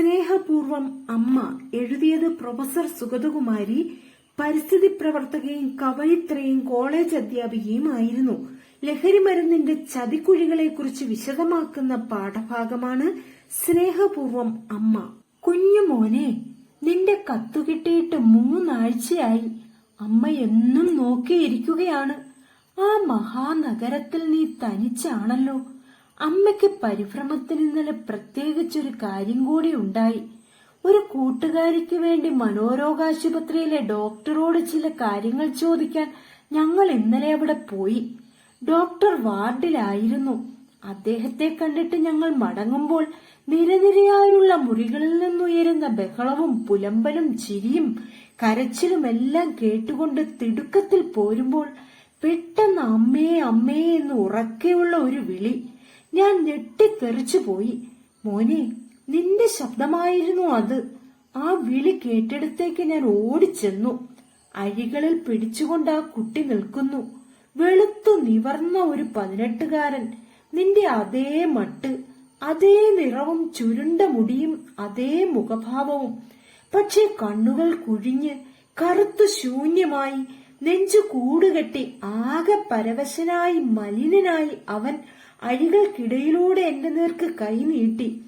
സ്നേഹപൂർവം അമ്മ എഴുതിയത് പ്രൊഫസർ സുഗതകുമാരി പരിസ്ഥിതി പ്രവർത്തകയും കവയിത്രയും കോളേജ് അധ്യാപികയുമായിരുന്നു ലഹരി മരുന്നിന്റെ ചതിക്കുഴികളെക്കുറിച്ച് വിശദമാക്കുന്ന പാഠഭാഗമാണ് സ്നേഹപൂർവം അമ്മ. കുഞ്ഞു മോനെ നിന്റെ കത്തു കിട്ടിയിട്ട് മൂന്നാഴ്ചയായി അമ്മ എന്നും നോക്കിയിരിക്കുകയാണ്. ആ മഹാനഗരത്തിൽ നീ തനിച്ചാണല്ലോ. അമ്മയ്ക്ക് പരിഭ്രമത്തിന് ഇന്നലെ പ്രത്യേകിച്ചൊരു കാര്യം കൂടി ഉണ്ടായി. ഒരു കൂട്ടുകാരിക്ക് വേണ്ടി മനോരോഗാശുപത്രിയിലെ ഡോക്ടറോട് ചില കാര്യങ്ങൾ ചോദിക്കാൻ ഞങ്ങൾ ഇന്നലെ അവിടെ പോയി. ഡോക്ടർ വാർഡിലായിരുന്നു. അദ്ദേഹത്തെ കണ്ടിട്ട് ഞങ്ങൾ മടങ്ങുമ്പോൾ നിരനിരയായുള്ള മുറികളിൽ നിന്നുയരുന്ന ബഹളവും പുലമ്പലും ചിരിയും കരച്ചിലും എല്ലാം കേട്ടുകൊണ്ട് തിടുക്കത്തിൽ പോരുമ്പോൾ പെട്ടെന്ന് അമ്മേ അമ്മേ എന്ന് ഉറക്കെയുള്ള ഒരു വിളി ഞാൻ ഞെട്ടിത്തെറിച്ചു പോയി. മോനെ നിന്റെ ശബ്ദമായിരുന്നു അത്. ആ വിളി കേട്ടിടത്തേക്ക് ഞാൻ ഓടിച്ചെന്നു. അഴികളിൽ പിടിച്ചുകൊണ്ട് ആ കുട്ടി നിൽക്കുന്നു. വെളുത്തു നിവർന്ന ഒരു പതിനെട്ടുകാരൻ നിന്റെ അതേ മട്ട് അതേ നിറവും ചുരുണ്ട മുടിയും അതേ മുഖഭാവവും. പക്ഷെ കണ്ണുകൾ കുഴിഞ്ഞ് കറുത്തു ശൂന്യമായി നെഞ്ചു കൂടുകെട്ടി ആകെ പരവശനായി മലിനനായി അവൻ അഴികൾക്കിടയിലൂടെ എന്റെ നേർക്ക് കൈ നീട്ടി.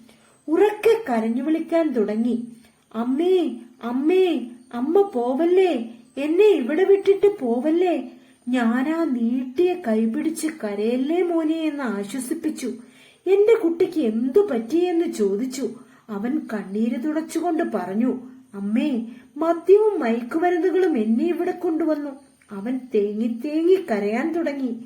ഉറക്കെ കരഞ്ഞു വിളിക്കാൻ തുടങ്ങി. അമ്മേ അമ്മേ അമ്മ പോവല്ലേ? എന്നെ ഇവിടെ വിട്ടിട്ട് പോവല്ലേ? ഞാനാ നീട്ടിയ കൈ കൈപിടിച്ച് കരയല്ലേ മോനെ എന്ന് ആശ്വസിപ്പിച്ചു. എന്റെ കുട്ടിക്ക് എന്തു പറ്റിയെന്ന് ചോദിച്ചു. അവൻ കണ്ണീര് തുടച്ചുകൊണ്ട് പറഞ്ഞു അമ്മേ മദ്യവും മയക്കുമരുന്നുകളും എന്നെ ഇവിടെ കൊണ്ടുവന്നു. അവൻ തേങ്ങി തേങ്ങി കരയാൻ തുടങ്ങി.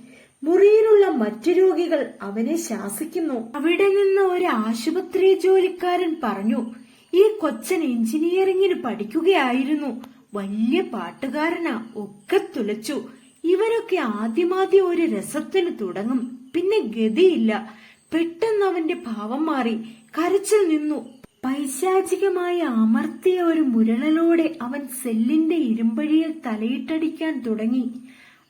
മുറിയിലുള്ള മറ്റു രോഗികൾ അവനെ ശാസിക്കുന്നു. അവിടെ നിന്ന് ഒരു ആശുപത്രി ജോലിക്കാരൻ പറഞ്ഞു ഈ കൊച്ചൻ എഞ്ചിനീയറിംഗിന് പഠിക്കുകയായിരുന്നു. വലിയ പാട്ടുകാരനാ. ഒക്കെ തുലച്ചു. ഇവരൊക്കെ ആദ്യമാദ്യം ഒരു രസത്തിന് തുടങ്ങും. പിന്നെ ഗതിയില്ല. പെട്ടെന്ന് അവന്റെ ഭാവം മാറി. കരച്ചിൽ നിന്നു. പൈശാചികമായി അമർത്തിയ ഒരു മുരളലോടെ അവൻ സെല്ലിന്റെ ഇരുമ്പഴിയിൽ തലയിട്ടടിക്കാൻ തുടങ്ങി.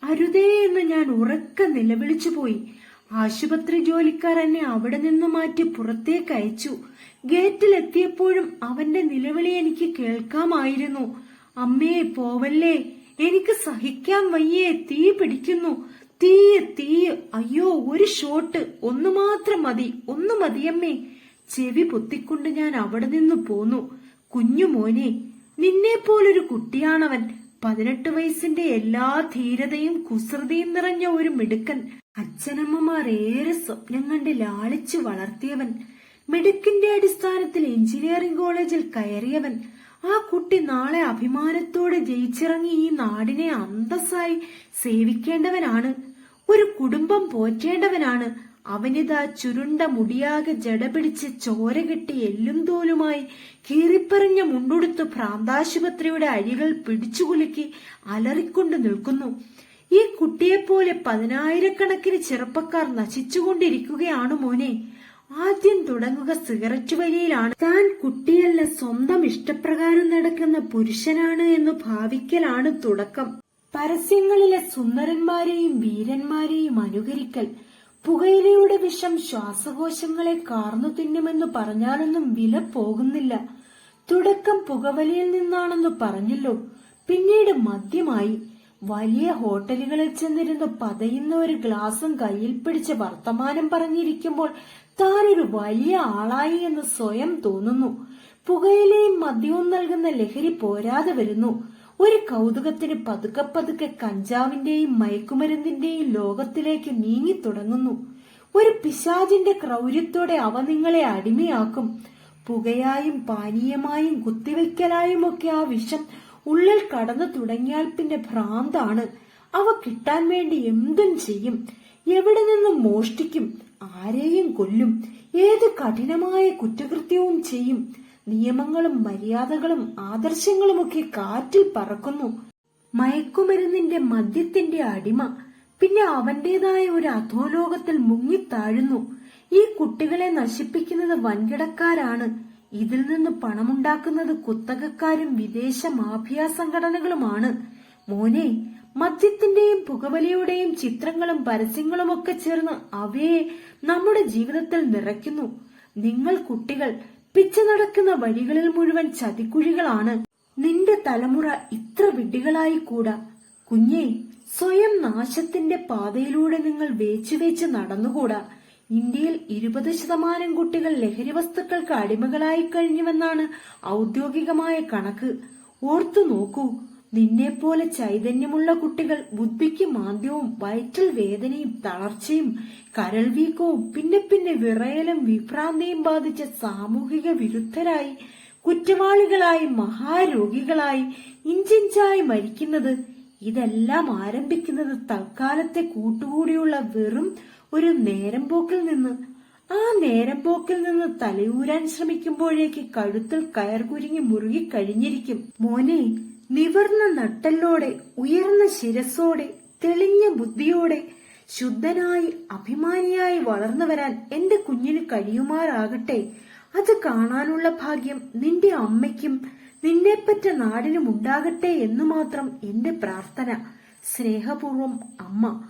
അരുതേ എന്ന് ഞാൻ ഉറക്ക നിലവിളിച്ചു പോയി. ആശുപത്രി ജോലിക്കാർ എന്നെ അവിടെ നിന്ന് മാറ്റി പുറത്തേക്ക് അയച്ചു. ഗേറ്റിലെത്തിയപ്പോഴും അവന്റെ നിലവിളി എനിക്ക് കേൾക്കാമായിരുന്നു. അമ്മയെ പോവല്ലേ? എനിക്ക് സഹിക്കാൻ വയ്യേ. തീ പിടിക്കുന്നു. തീയ തീ അയ്യോ ഒരു ഷോട്ട്. ഒന്നു മാത്രം മതി. ഒന്ന് മതിയമ്മേ. ചെവി പൊത്തിക്കൊണ്ട് ഞാൻ അവിടെ നിന്ന് പോന്നു. കുഞ്ഞു മോനെ നിന്നെ പോലൊരു കുട്ടിയാണവൻ. പതിനെട്ട് വയസ്സിന്റെ എല്ലാ ധീരതയും കുസൃതിയും നിറഞ്ഞ ഒരു മിടുക്കൻ അച്ഛനമ്മമാർ ഏറെ സ്വപ്നം കണ്ട് ലാളിച്ചു വളർത്തിയവൻ. മിടുക്കിന്റെ അടിസ്ഥാനത്തിൽ എഞ്ചിനീയറിംഗ് കോളേജിൽ കയറിയവൻ. ആ കുട്ടി നാളെ അഭിമാനത്തോടെ ജയിച്ചിറങ്ങി ഈ നാടിനെ അന്തസ്സായി സേവിക്കേണ്ടവനാണ്. ഒരു കുടുംബം പോറ്റേണ്ടവനാണ്. അവനിതാ ചുരുണ്ട മുടിയാകെ ജടപിടിച്ച് ചോര കെട്ടി എല്ലും തോലുമായി കീറിപ്പറിഞ്ഞ മുണ്ടുടുത്ത് ഭ്രാന്താശുപത്രിയുടെ അഴികൾ പിടിച്ചുകുലുക്കി അലറിക്കൊണ്ട് നിൽക്കുന്നു. ഈ കുട്ടിയെപ്പോലെ പതിനായിരക്കണക്കിന് ചെറുപ്പക്കാർ നശിച്ചുകൊണ്ടിരിക്കുകയാണ് മോനെ. ആദ്യം തുടങ്ങുക സിഗരറ്റ് വലിയിലാണ്. താൻ കുട്ടിയല്ല സ്വന്തം ഇഷ്ടപ്രകാരം നടക്കുന്ന പുരുഷനാണ് എന്ന് ഭാവിക്കലാണ് തുടക്കം. പരസ്യങ്ങളിലെ സുന്ദരന്മാരെയും വീരന്മാരെയും അനുകരിക്കൽ. പുകയിലയുടെ വിഷം ശ്വാസകോശങ്ങളെ കാർന്നു തിന്നുമെന്ന് പറഞ്ഞാലൊന്നും വില പോകുന്നില്ല. തുടക്കം പുകവലിയിൽ നിന്നാണെന്ന് പറഞ്ഞല്ലോ. പിന്നീട് മദ്യമായി. വലിയ ഹോട്ടലുകളിൽ ചെന്നിരുന്ന് പതയുന്ന ഒരു ഗ്ലാസും കയ്യിൽ പിടിച്ച് വർത്തമാനം പറഞ്ഞിരിക്കുമ്പോൾ താനൊരു വലിയ ആളായി എന്ന് സ്വയം തോന്നുന്നു. പുകയിലയും മദ്യവും നൽകുന്ന ലഹരി പോരാതെ വരുന്നു. ഒരു കൗതുകത്തിന് പതുക്കെ പതുക്കെ കഞ്ചാവിന്റെയും മയക്കുമരുന്നിന്റെയും ലോകത്തിലേക്ക് നീങ്ങി തുടങ്ങുന്നു. ഒരു പിശാചിന്റെ ക്രൗര്യത്തോടെ അവ നിങ്ങളെ അടിമയാക്കും. പുകയായും പാനീയമായും കുത്തിവെക്കലായും ഒക്കെ ആ വിഷം ഉള്ളിൽ കടന്നു തുടങ്ങിയാൽ പിന്നെ ഭ്രാന്താണ്. അവ കിട്ടാൻ വേണ്ടി എന്തും ചെയ്യും. എവിടെ നിന്നും മോഷ്ടിക്കും? ആരെയും കൊല്ലും? ഏത് കഠിനമായ കുറ്റകൃത്യവും ചെയ്യും? നിയമങ്ങളും മര്യാദകളും ആദർശങ്ങളുമൊക്കെ കാറ്റിൽ പറക്കുന്നു. മയക്കുമരുന്നിന്റെ മദ്യത്തിന്റെ അടിമ പിന്നെ അവന്റേതായ ഒരു അധോലോകത്തിൽ മുങ്ങിത്താഴുന്നു. ഈ കുട്ടികളെ നശിപ്പിക്കുന്നത് വൻകിടക്കാരാണ്. ഇതിൽ നിന്ന് പണമുണ്ടാക്കുന്നത് കുത്തകക്കാരും വിദേശ മാഫിയ സംഘടനകളുമാണ്. മോനെ മദ്യത്തിന്റെയും പുകവലിയുടെയും ചിത്രങ്ങളും പരസ്യങ്ങളും ഒക്കെ ചേർന്ന് അവയെ നമ്മുടെ ജീവിതത്തിൽ നിറയ്ക്കുന്നു. നിങ്ങൾ കുട്ടികൾ പിച്ച നടക്കുന്ന വഴികളിൽ മുഴുവൻ ചതിക്കുഴികളാണ്. നിന്റെ തലമുറ ഇത്ര വിഡ്ഢികളായി കൂടാ കുഞ്ഞെ സ്വയം നാശത്തിന്റെ പാതയിലൂടെ നിങ്ങൾ വേച്ചു വേച്ച് നടന്നുകൂടാ? ഇന്ത്യയിൽ ഇരുപത് ശതമാനം കുട്ടികൾ ലഹരി വസ്തുക്കൾക്ക് അടിമകളായി കഴിഞ്ഞുവെന്നാണ് ഔദ്യോഗികമായ കണക്ക്. ഓർത്തു നോക്കൂ നിന്നെപ്പോലെ ചൈതന്യമുള്ള കുട്ടികൾ ബുദ്ധിക്ക് മാന്ദ്യവും വയറ്റിൽ വേദനയും തളർച്ചയും കരൾ വീക്കവും പിന്നെ പിന്നെ വിറയലും വിഭ്രാന്തിയും ബാധിച്ച സാമൂഹിക വിരുദ്ധരായി കുറ്റവാളികളായി മഹാരോഗികളായി ഇഞ്ചിഞ്ചായി മരിക്കുന്നത് ഇതെല്ലാം ആരംഭിക്കുന്നത് തൽക്കാലത്തെ കൂട്ടുകൂടിയുള്ള വെറും ഒരു നേരം പോക്കിൽ നിന്ന്. ആ നേരം പോക്കിൽ നിന്ന് തലയൂരാൻ ശ്രമിക്കുമ്പോഴേക്ക് കഴുത്തിൽ കയർ കുരുങ്ങി മുറുകി കഴിഞ്ഞിരിക്കും. മോനെ നിവർന്ന നട്ടല്ലോടെ ഉയർന്ന ശിരസോടെ തെളിഞ്ഞ ബുദ്ധിയോടെ ശുദ്ധനായി അഭിമാനിയായി വളർന്നു വരാൻ എന്റെ കുഞ്ഞിന് കഴിയുമാറാകട്ടെ. അത് കാണാനുള്ള ഭാഗ്യം നിന്റെ അമ്മയ്ക്കും നിന്നെപ്പറ്റ നാടിനും ഉണ്ടാകട്ടെ എന്ന് മാത്രം എന്റെ പ്രാർത്ഥന. സ്നേഹപൂർവം അമ്മ.